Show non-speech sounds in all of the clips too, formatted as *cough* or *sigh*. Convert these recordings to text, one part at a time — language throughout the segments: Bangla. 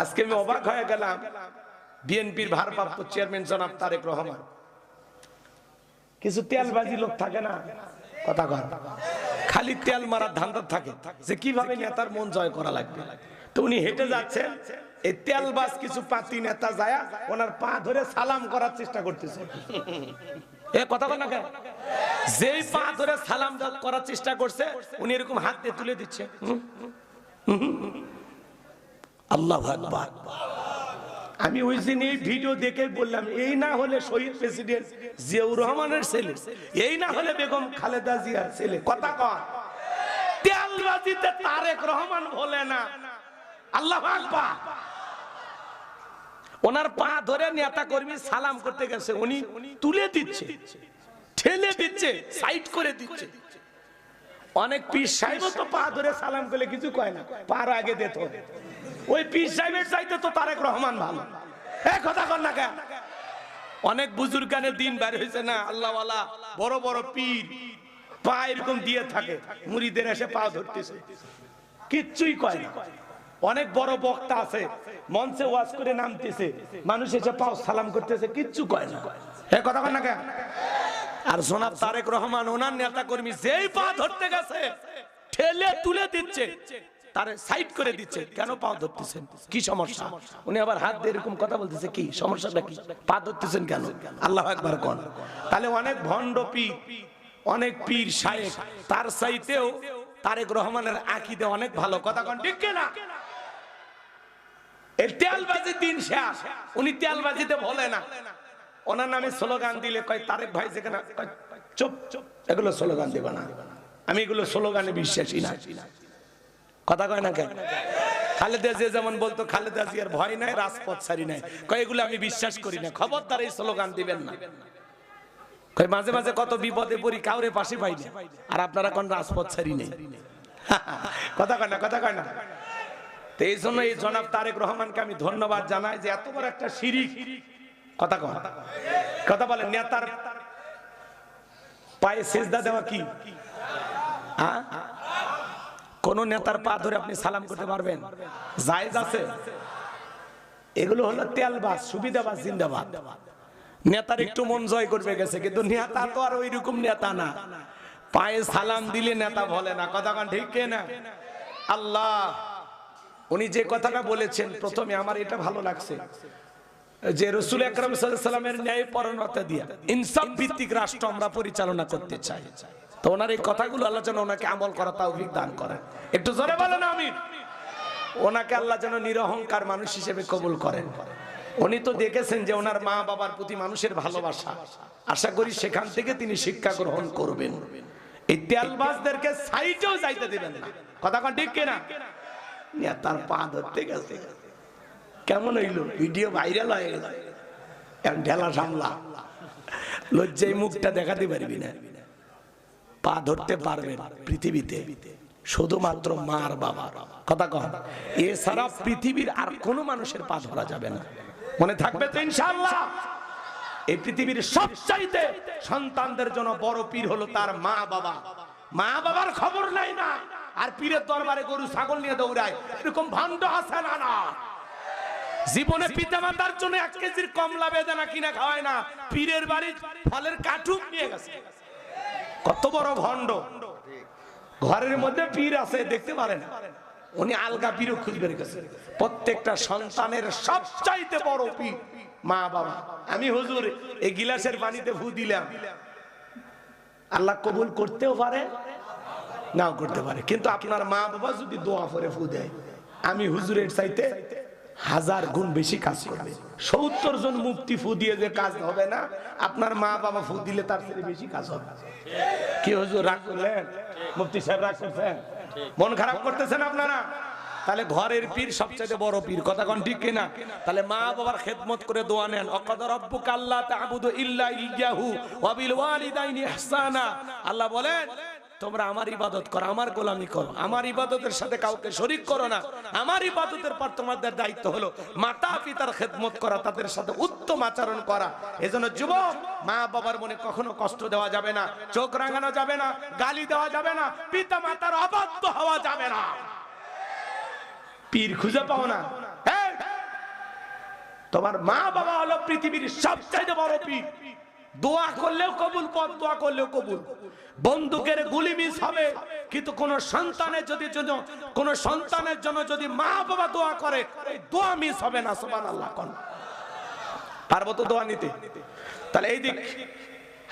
আজকে আমি অবাক হয়ে গেলাম। বিএনপির ভারপ্রাপ্ত চেয়ারম্যান জনাব তারেক রহমান। কিছু তেলবাজি লোক থাকে না? কথা কর। খালি তেল মারার ধান্দা থাকে যে কীভাবে নেতার মন জয় করা লাগবে। তো উনি হেঁটে যাচ্ছেন, এই তেলবাজ কিছু পাতি নেতা যায়, ওনার পা ধরে সালাম করার চেষ্টা করতেছে। এ কথা বল না কেন? যেই পা ধরে সালাম করার চেষ্টা করছে, উনি এরকম হাত দিয়ে তুলে দিচ্ছে। আল্লাহ আকবার। আমি ওই দিন এই ভিডিও দেখে বললাম, এই না হলে শহীদ প্রেসিডেন্ট জিয়াউর রহমানের ছেলে, এই না হলে বেগম খালেদা জিয়ার ছেলে। কথা কর তেলবাজিতে তারেক রহমান বলে না। আল্লাহ আকবার। ওনার পা ধরে নেতা কর্মী সালাম করতে গেছে, উনি তুলে দিচ্ছে, ঠেলে দিচ্ছে, সাইড করে দিচ্ছে। অনেক পীর সাহেব তো পা ধরে সালাম করলে কিছু কয় না। পার আগে দিত ওই পীর সাহেবের চাইতে তো তারেক রহমান ভালো। এ কথা কর না কেন? অনেক বুজুর্গানের দিন বের হয়েছে না, আল্লাহওয়ালা, বড় বড় পীর, পা এরকম দিয়ে থাকে, মুড়িদের এসে পা ধরতেছে। কিচ্ছুই কয় না। অনেক বড় বক্তা আছে, মঞ্চে ওয়াজ করে নামতেছে, মানুষ এসে পাও সালাম করতেছে, কিচ্ছু কয় না। এ কথা কর না কেন? আর জনাব তারেক রহমান, ওনার নেতা কর্মী যেই পা ধরতে গেছে, ঠেলে তুলে দিচ্ছে। তারে সাইড করে দিচ্ছে। কেন পা ধরতেছেন? কি সমস্যা? উনি আবার হাত দিয়ে এরকম কথা বলতেছে কি সমস্যাটা কি? পা ধরতেছেন কেন? আল্লাহ একবার কোন। তাহলে অনেক ভণ্ড পীর অনেক পীর শায়েখ তার চাইতেও তারেক রহমানের আকিদে অনেক ভালো। কথা কোন ঠিক না এই তেলবাজি দিন শেষ। উনি তেলবাজিতে বলে না। ওনার নামে স্লোগান দিলে কয় তারেক ভাই যেখানে চুপ চুপ। এগুলো স্লোগান দেবে না। আমি এগুলো স্লোগানে বিশ্বাসী না। কথা কয় না কেন? খালেদা যে যেমন বলতো, খালেদা জিয়ার ভয় নাই, রাজপথ ছাড়ি নাই। কয়, এগুলো আমি বিশ্বাস করি না। খবরদার এই স্লোগান দিবেন না। কয়, মাঝে মাঝে কত বিপদে পড়ি, কাউরে পাশে পাই না। আর আপনারা কোন রাজপথ ছাড়ি নেই? *laughs* কথা কয় না, কথা কয় না। তো এই জন্য এই জনাব তারেক রহমানকে আমি ধন্যবাদ জানাই যে এত বড় একটা শিরিক। কথা কন কথা বলেন, নেতার পায়ে সেজদা দেওয়া কি? হ্যাঁ? কোন নেতার পা ধরে আপনি সালাম করতে পারবেন? জায়েজ আছে। এগুলো হলো তেলবাজ, সুবিধাবাজ, জিন্দাবাদ। নেতার একটু মন জয় করবে গেছে, কিন্তু নেতা তো আর ওই রকম নেতা না। পায়ে সালাম দিলে নেতা বলে না। কথা ঠিক কে না? আল্লাহ, উনি যে কথাটা বলেছেন, প্রথমে আমার এটা ভালো লাগছে। যে রসুল আকরম সাল্লামের ন্যায় পরণতা দিয়া ইনসাফ ভিত্তিক রাষ্ট্র আমরা পরিচালনা করতে চাই। তো ওনার এই কথাগুলো আল্লাহ যেন ওনাকে আমল করা তৌফিক দান করে একটু জোরে বলেন আমি ওনাকে আল্লাহ যেন নিরহংকার মানুষ হিসেবে কবুল করেন। উনি তো দেখেছেন যে ওনার মা বাবার প্রতি মানুষের ভালোবাসা। আশা করি সেখান থেকে তিনি শিক্ষা গ্রহণ করবেন। এই তেলবাজদেরকে সাইটেও যাইতে দিবেন না। কথা ঠিক কিনা? নেতার পা ধরতে গেছে। কেমন হইল? ভিডিও ভাইরাল হয়ে গেল। এখন ঢেলা সামলা। লজ্জায় মুখটা দেখাতে পারবি না। পা ধরতে পারবে পৃথিবীতে। শুধুমাত্র মার বাবা। কথা কহ এছাড়া পৃথিবীর আর কোনো মানুষের পা ধরা যাবে না। মনে থাকবে তো ইনশাল্লাহ এই পৃথিবীর সবচাইতে সন্তানদের জন্য বড় পীর হলো তার মা বাবা। মা বাবার খবর নাই না। আর পীরের দরবারে গরু ছাগল নিয়ে দৌড়ায়। এরকম ভান্ড আছে না না? জীবনে পিতা মাতার জন্য এক কেজির কমলা বেদানা কিনা খাওয়ায় না। পীরের বাড়ির ফলের কাঠুক নিয়ে গেছে। কত বড় ভণ্ড। ঘরের মধ্যে পীর আছে, দেখতে পারেন। উনি আলগা পীরও খুঁজবে রেখেছে প্রত্যেকটা সন্তানের সবচাইতে বড় পীর মা বাবা। আমি হুজুর, এই গিলাসের পানিতে ফু দিলাম। আল্লাহ কবুল করতেও পারে, নাও করতে পারে। কিন্তু আপনার মা বাবা যদি দোয়া করে ফু দেয়, আমি হুজুরের চাইতে হাজার গুণ বেশি কাজ করবে। সত্তর জন মুক্তি ফু দিয়ে যে কাজ হবে না, আপনার মা বাবা ফু দিলে তার থেকে বেশি কাজ হবে। কি হুজুর, রাগ করলেন? মুফতি সাহেব রাগ করছেন? মন খারাপ করতেছেন আপনারা? তাহলে ঘরের পীর সবচেয়ে বড় পীর। কথা কোন ঠিক কিনা? তাহলে মা বাবার খেদমত করে দোয়া নেন। অকদ রব্বুকা আল্লাহ তা'বুদু ইল্লা ইয়্যাহু ওয়া বিল ওয়ালিদাইনি ইহসানা। আল্লাহ বলেন তোমরা আমার ইবাদত করো, আমার গোলামি করো, আমার ইবাদতের সাথে কাউকে শরিক করো না। আমার ইবাদতের পর তোমাদের দায়িত্ব হলো মাতা পিতার খেদমত করা, তাদের সাথে উত্তম আচরণ করা। এজন্য যুবক, মা বাবার মনে কখনো কষ্ট দেওয়া যাবে না, চোখ রাঙানো যাবে না, গালি দেওয়া যাবে না, পিতা মাতার অবাধ্য হওয়া যাবে না। পীর খুঁজে পাও না। তোমার মা বাবা হলো পৃথিবীর সবচাইতে বড় পীর। দোয়া করলেও কবুল, পথ দোয়া করলেও কবুল। বন্দুকের গুলি মিস হবে, কিন্তু কোন সন্তানের যদি কোন সন্তানের জন্য যদি মা বাবা দোয়া করে দোয়া মিস হবে না, সুবহানাল্লাহ কোন। পারব তো দোয়া নিতে? তাহলে এই দিক,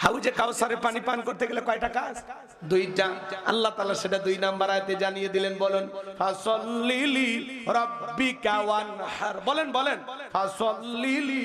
হাউজে কাউসারে পানি পান করতে গেলে কয়টা কাজ? দুইটা। আল্লাহ তাআলা সেটা দুই নাম্বার আয়াতে জানিয়ে দিলেন, বলেন, ফাসাল্লিলি রাব্বিকা ওয়ানহার। বলেন বলেন, ফাসাল্লিলি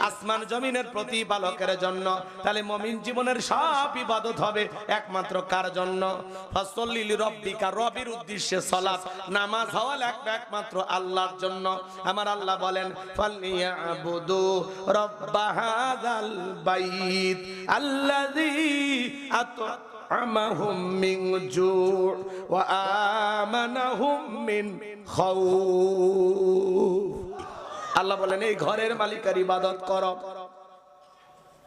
আসমান জমিনের প্রতিপালকের জন্য। তাহলে মমিন জীবনের সব ইবাদত হবে একমাত্র কার জন্য? ফসল্লিল রব্বিকা রবির উদ্দেশ্যে সালাত। নামাজ হওয়া লাগবে একমাত্র আল্লাহর জন্য। আমার আল্লাহ বলেন, ফালিয়াবুদু বাইত আল্লাযী আত أطعمهم من جوع وآمنهم من خوف আল্লাহ বলেন এই ঘরের মালিকের ইবাদত করো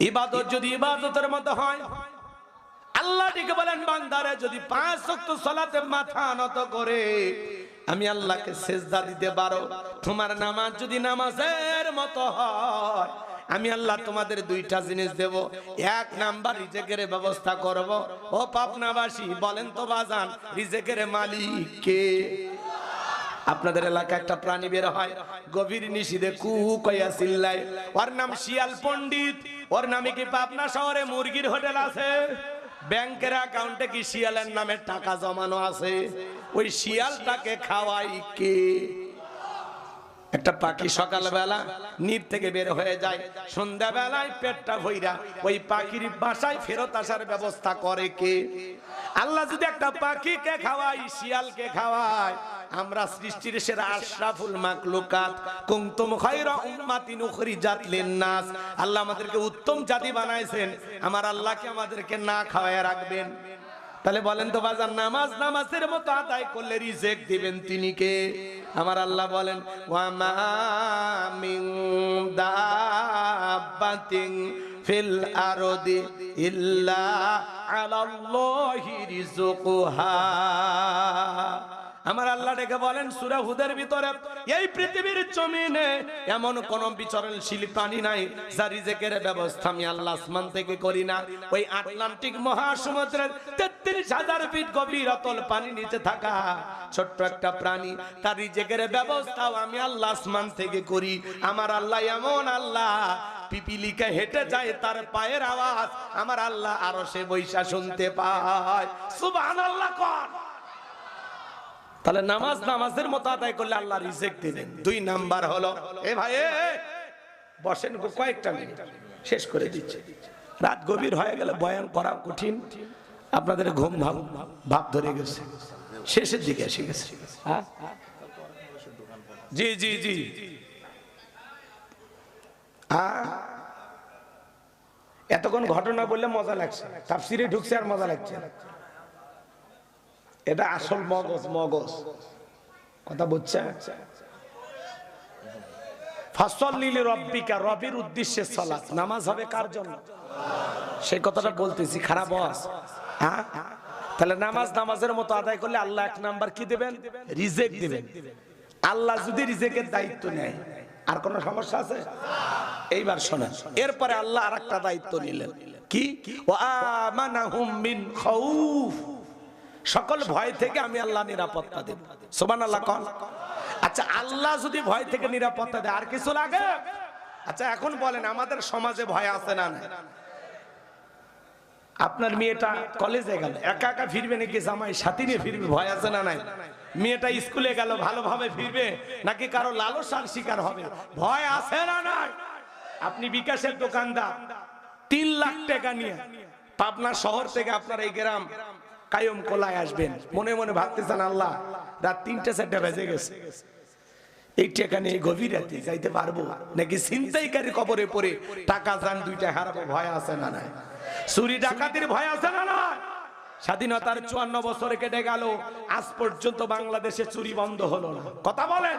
ইবাদত যদি ইবাদতের মতো হয় আল্লাহ ডেকে বলেন বান্দারে যদি পাঁচ ওয়াক্ত সালাতে মাথা নত করে আমি আল্লাহকে সেজদা দিতে পারো তোমার নামাজ যদি নামাজের মতো হয় আমি আল্লাহ তোমাদের দুইটা জিনিস দেব। এক নাম্বার রিজেকের ব্যবস্থা করব। ও পাপনাবাসী বলেন তো বাজান, রিজেকের মালিক কে? আপনাদের এলাকায় একটা প্রাণী বের হয়, গভীর নিশিদে কু কইয়া চিল্লায়, ওর নাম শিয়াল পণ্ডিত, ওর নামে কি পাবনা শহরে মুরগির হোটেল আছে? ব্যাংকের অ্যাকাউন্টে কি শিয়ালের নামে টাকা জমানো আছে? ওই শিয়ালটাকে খাওয়াই কে? একটা পাখি সকালবেলা নির থেকে বের হয়ে যায়, সন্ধ্যাবেলায় পেটটা ভইরা ওই পাখির বাসায় ফেরত আসার ব্যবস্থা করে কে? আল্লাহ যদি একটা পাখিকে খাওয়াই শিয়ালকে খাওয়ায়, আমরা সৃষ্টির সেরা আশরাফুল মাকলুকাত কুনতুম খায়রা উম্মাতিন উখরিজাত লিন-নাস। আল্লাহ আমাদেরকে উত্তম জাতি বানাইছেন। আমার আল্লাহকে আমাদেরকে না খাওয়ায় রাখবেন। তাহলে বলেন তো বাজার নামাজ নামাজের মতো আদায় করলে রিজেক দিবেন তিনি কে? আমার আল্লাহ বলেন ফিল আরদি ইল্লা আমার আল্লাহ ডেকে বলেন, সুরা হুদের ভিতরে এই পৃথিবীর জমিনে এমন কোন বিচরণশীল প্রাণী নাই যার রিজেকের ব্যবস্থা আমি আল্লাহ আসমান থেকে করি না। ওই আটলান্টিক মহাসমুদ্রের তেত্রিশ হাজার ফিট গভীর অতল পানি নিচে থাকা ছোট্ট একটা প্রাণী, তার রিজেকের ব্যবস্থাও আমি আল্লাহ আসমান থেকে করি। আমার আল্লাহ এমন আল্লাহ, পিপিলিকে হেঁটে যায় তার পায়ের আওয়াজ, আমার আল্লাহ আরও সে বৈশা শুনতে পায়। সুবহানাল্লাহ কর। তাহলে নামাজ নামাজের মতো আদায় করলে আল্লাহ রিজেক দিবেন। দুই নাম্বার হলো, এ ভাই বসেন কয়েকটা মিনিট, শেষ করে দিচ্ছে। রাত গভীর হয়ে গেলে বয়ান করা কঠিন। আপনাদের ঘুম ভাব ভাব ধরে গেছে। শেষের দিকে এসে গেছে। হ্যাঁ? জি জি জি। হ্যাঁ? এতক্ষণ ঘটনা বললে মজা লাগছে। তাফসিরে ঢুকছে আর মজা লাগছে এটা আসল মগজ মগজ। কথা বুঝছে ফসল্লিলি রব্বিকা, রবির উদ্দেশ্যে সালাত। নামাজ হবে কার জন্য? সেই কথাটা বলতেছি, খারাপ বস হ্যাঁ? তাহলে নামাজ নামাজের মতো আদায় করলে আল্লাহ এক নাম্বার কি দেবেন? রিজেক দিবেন। আল্লাহ যদি রিজেকের দায়িত্ব নেয়, আর কোন সমস্যা আছে? এইবার শোনেন, এরপরে আল্লাহ আর একটা দায়িত্ব নিলেন। কি? সকল ভয় থেকে আমি আল্লাহ নিরাপত্তা দেব। সোমান আল্লাহ কন। আচ্ছা আল্লাহ যদি ভয় থেকে নিরাপত্তা দেয়, আর কিছু লাগে? আচ্ছা এখন বলেন, আমাদের সমাজে ভয় আছে না? আপনার মেয়েটা কলেজে গেল। একা একা ফিরবে নাকি জামাই? সাথী নিয়ে ফিরবে, ভয় আছে না নাই? মেয়েটা স্কুলে গেল, ভালোভাবে ফিরবে, নাকি কারও লালসার শিকার হবে? ভয় আছে না নাই? আপনি বিকাশের দোকানদার। তিন লাখ টাকা নিয়ে পাবনা শহর থেকে আপনার এই গ্রাম কায়ম কোলায় আসবেন। মনে মনে ভাবতেছেন, আল্লাহ, রাত তিনটে চারটে বেজে গেছে। এই টাকা নিয়ে গভীর রাতে যাইতে পারব? নাকি ছিনতাইকারী কবরে পড়ে টাকা যান, দুইটা হারাবো, ভয় আছে না নাই? চুরি ডাকাতির ভয় আছে না স্বাধীনতার চুয়ান্ন বছরে কেটে গেল। আজ পর্যন্ত বাংলাদেশে চুরি বন্ধ হলো না। কথা বলেন।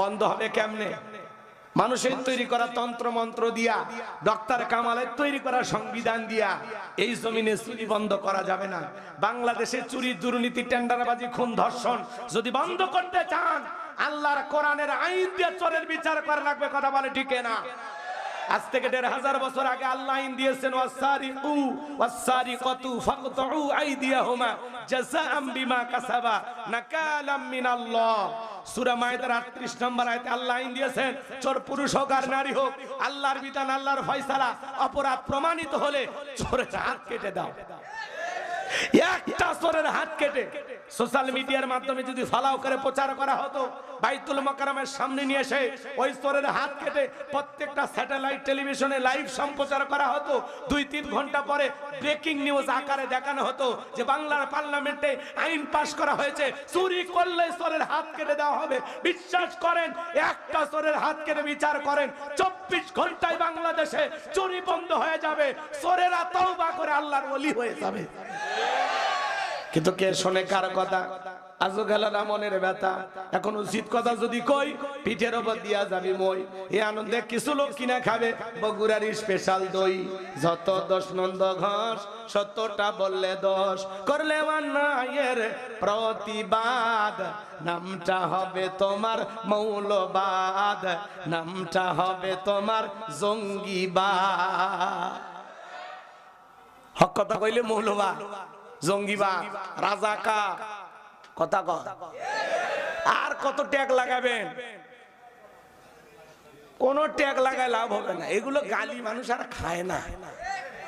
বন্ধ হবে কেমনে? মানুষের তৈরি করা তন্ত্র মন্ত্র দিয়া, ডক্টর কামালের তৈরি করা সংবিধান দিয়া, এই জমিনে চুরি বন্ধ করা যাবে না। বাংলাদেশে চুরি দুর্নীতি, টেন্ডারবাজি, খুন, ধর্ষণ যদি বন্ধ করতে চান, আল্লাহর কোরআনের আইন দিয়ে চোরের বিচার করা লাগবে, কথা বলে ঠিক না আজ থেকে দেড় হাজার বছর আগে আল্লাহ আইন দিয়েছেন ওয়াসারি উ ওয়াসারি কতু ফাকতু আইদিয়াহুমা জাযাআম বিমা কাসাবা নাকালাম মিনাল্লাহ। সূরা মায়েদার 38 নম্বর আয়াতে আল্লাহ আইন দিয়েছেন, চোর পুরুষ হোক আর নারী হোক, আল্লাহর বিধান, আল্লাহর ফয়সালা অপরাধ প্রমাণিত হলে চোরের হাত কেটে দাও। একটা চোরের হাত কেটে সোশ্যাল মিডিয়ার মাধ্যমে যদি ফালাও করে প্রচার করা হতো, বাইতুল মকারমের সামনে নিয়ে এসে ওই চোরের হাত কেটে প্রত্যেকটা স্যাটেলাইট টেলিভিশনে লাইভ সম্প্রচার করা হতো। দুই তিন ঘণ্টা পরে ব্রেকিং নিউজ আকারে দেখানো হতো যে বাংলার পার্লামেন্টে আইন পাশ করা হয়েছে। চুরি করলে চোরের হাত কেটে দেওয়া হবে। বিশ্বাস করেন, একটা চোরের হাত কেটে বিচার করেন, চব্বিশ ঘন্টায় বাংলাদেশে চুরি বন্ধ হয়ে যাবে। চোরেরা তওবা করে আল্লাহর ওলি হয়ে যাবে। কিন্তু কে শোনে কার কথা? আজও গেল না মনের ব্যথা। এখন উচিত কথা যদি কই, পিঠের ওপর দিয়া যাবি মই। এ আনন্দে কিছু লোক কিনা খাবে বগুড়ার স্পেশাল দই। যত দশ নন্দ ঘাস সত্যটা বললে দোষ। করলে অন্যায়ের প্রতিবাদ। নামটা হবে তোমার মৌলবাদ। নামটা হবে তোমার জঙ্গিবাদ। হক কথা কইলে মৌলবাদ। জঙ্গিবাদ রাজাকা কথা কর আর কত ট্যাগ লাগাবেন? কোন ট্যাগ লাগায় লাভ হবে না। এগুলো গালি মানুষ আর খায় না।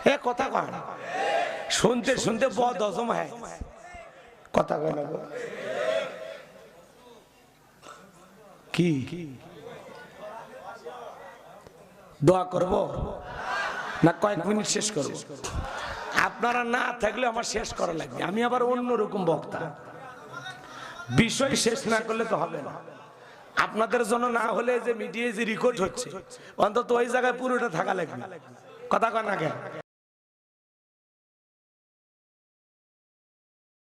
এ, কথা কয় না শুনতে শুনতে বদ হজম হয়। কথা কয় না। কি? দোয়া করব? না কয়েক মিনিট শেষ করব? আপনারা না থাকলে আমার শেষ করা লাগবে। আমি আবার অন্যরকম বক্তা। বিষয় শেষ না করলে তো হবে না। আপনাদের জন্য না হলে যে মিডিয়ায় যে রেকর্ড হচ্ছে, অন্তত ওই জায়গায় পুরোটা থাকা লাগবে। কথা কেন?